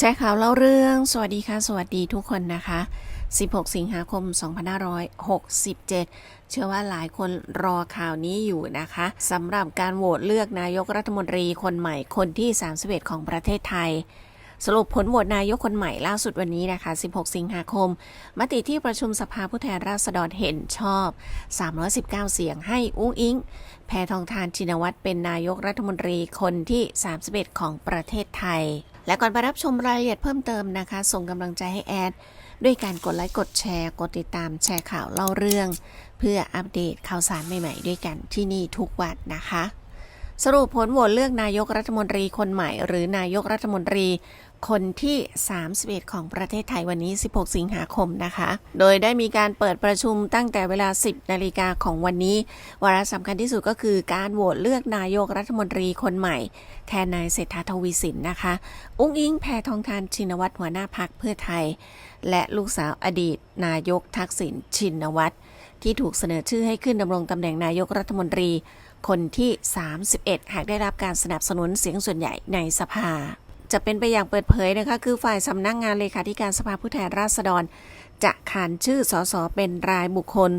แจ้ข่าวเล่าเรื่อง สวัสดีค่ะ สวัสดีทุกคนนะคะ 16 สิงหาคม 2567 เชื่อว่าหลายคนรอข่าวนี้อยู่นะคะสำหรับการโหวตเลือกนายกรัฐมนตรีคนใหม่คนที่ 31 ของประเทศไทย สรุปผลโหวตนายกคนใหม่ล่าสุดวันนี้นะคะ 16 สิงหาคม มติที่ประชุมสภาผู้แทนราษฎรเห็นชอบ 319 เสียงให้อุ้งอิง แพทองทานชินวัตรเป็นนายกรัฐมนตรีคนที่ 31 ของประเทศไทย และก่อนไปรับชมรายละเอียดเพิ่มเติมนะคะ ส่งกำลังใจให้แอด ด้วยการกดไลค์กดแชร์ กดติดตามแชร์ข่าวเล่าเรื่อง เพื่ออัปเดตข่าวสารใหม่ๆ ด้วยกันที่นี่ทุกวันนะคะสรุปผลโหวตเลือกนายกรัฐมนตรีคนใหม่ หรือนายกรัฐมนตรี คนที่ 31 ของประเทศไทยวันนี้ 16 สิงหาคมนะคะ โดยได้มีการเปิดประชุมตั้งแต่เวลา 10 นาฬิกาของวันนี้ วาระสำคัญที่สุดก็คือการโหวตเลือกนายกรัฐมนตรีคนใหม่ แทนนายเศรษฐาทวีสินนะคะ อุ้งอิงแพทองทานชินวัตรหัวหน้าพักเพื่อไทย และลูกสาวอดีต นายกทักษิณชินวัตรที่ถูกเสนอชื่อให้ขึ้นดำรงตำแหน่งนายกรัฐมนตรี คนที่ 31 หากได้รับการสนับสนุนเสียงส่วนใหญ่ในสภา จะเป็นไปอย่างเปิดเผยนะคะ คือฝ่ายสำนักงงานเลขาธิการสภาผู้แทนราษฎร จะขานชื่อสสเป็นรายบุคคล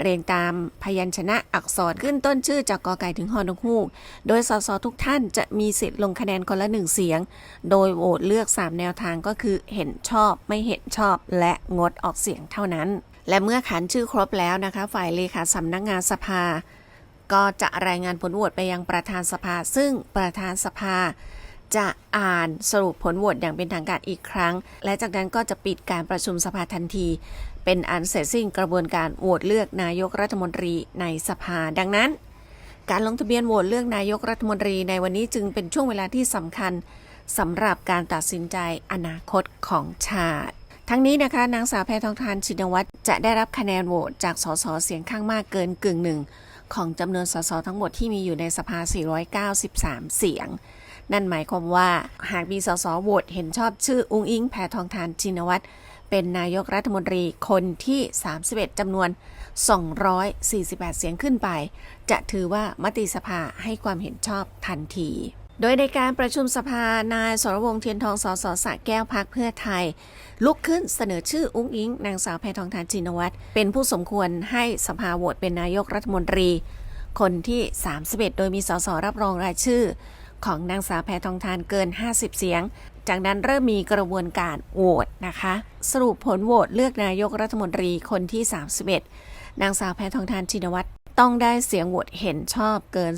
เรียงตามพยัญชนะอักษรขึ้นต้นชื่อจากกอไก่ถึงฮอนกฮูก โดยสสทุกท่านจะมีสิทธิ์ลงคะแนนคนละหนึ่งเสียง โดยโหวตเลือก 3 แนวทางก็คือเห็นชอบไม่เห็นชอบและงดออกเสียงเท่านั้น และเมื่อขานชื่อครบแล้วนะคะ ฝ่ายเลขาสำนักงานสภา ก็จะรายงานผลโหวตไปยังประธานสภา ซึ่งประธานสภา จะอ่านสรุปผลโหวตอย่างเป็นทางการอีกครั้ง และจากนั้นก็จะปิดการประชุมสภาทันที เป็นอันเสร็จสิ้นกระบวนการโหวตเลือกนายกรัฐมนตรีในสภา ดังนั้น การลงทะเบียนโหวตเลือกนายกรัฐมนตรีในวันนี้จึงเป็นช่วงเวลาที่สำคัญสำหรับการตัดสินใจอนาคตของชาติ ทั้งนี้นะคะนางสาวแพทองทานชินวัตรจะได้รับคะแนนโหวตจากสสเสียงข้างมากเกินกึ่งหนึ่งของจำนวนสสทั้งหมดที่มีอยู่ในสภา 493 เสียง นั่นหมายความว่าหากมีสสโหวตเห็นชอบชื่ออุ้งอิงแพทองทานชินวัตรเป็นนายกรัฐมนตรีคนที่ 31จำนวน 248 เสียงขึ้นไป จะถือว่ามติสภาให้ความเห็นชอบทันที โดยในการประชุมสภานายสรวงเทียนทองสสสะแก้วพักเพื่อไทย ลุกขึ้นเสนอชื่ออุ้งอิง นางสาวแพทองทานชินวัตรเป็นผู้สมควรให้สภาโหวตเป็นนายกรัฐมนตรี คนที่ 31 โดยมีสสรับรองรายชื่อ ของนางสาวแพทองทานเกิน 50 เสียง จากนั้นเริ่มมีกระบวนการโหวตนะคะ สรุปผลโหวตเลือกนายกรัฐมนตรีคนที่ 31 นางสาวแพทองทานชินวัตรต้องได้เสียงโหวตเห็นชอบเกิน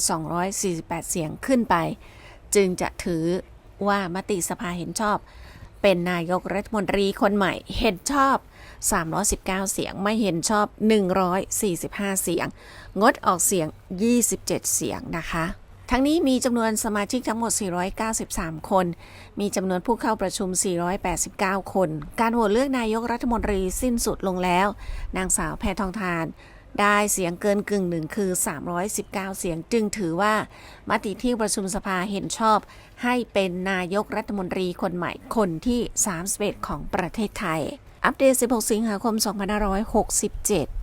248 เสียงขึ้นไป จึงจะถือว่ามติสภาเห็นชอบ เป็นนายกรัฐมนตรีคนใหม่เห็นชอบ 319 เสียงไม่เห็นชอบ 145 เสียง งดออกเสียง 27 เสียงนะคะ ทั้งนี้มีจำนวนสมาชิกทั้งหมด 493 คน มีจำนวนผู้เข้าประชุม 489 คน การโหวตเลือกนายกรัฐมนตรีสิ้นสุดลงแล้ว นางสาวแพทองทาน ได้เสียงเกินกึ่งหนึ่งคือ 319 เสียงจึงถือว่า มติที่ประชุมสภาเห็นชอบ ให้เป็นนายกรัฐมนตรีคนใหม่คนที่ 31 ของประเทศไทย อัปเดต 16 สิงหาคม 2567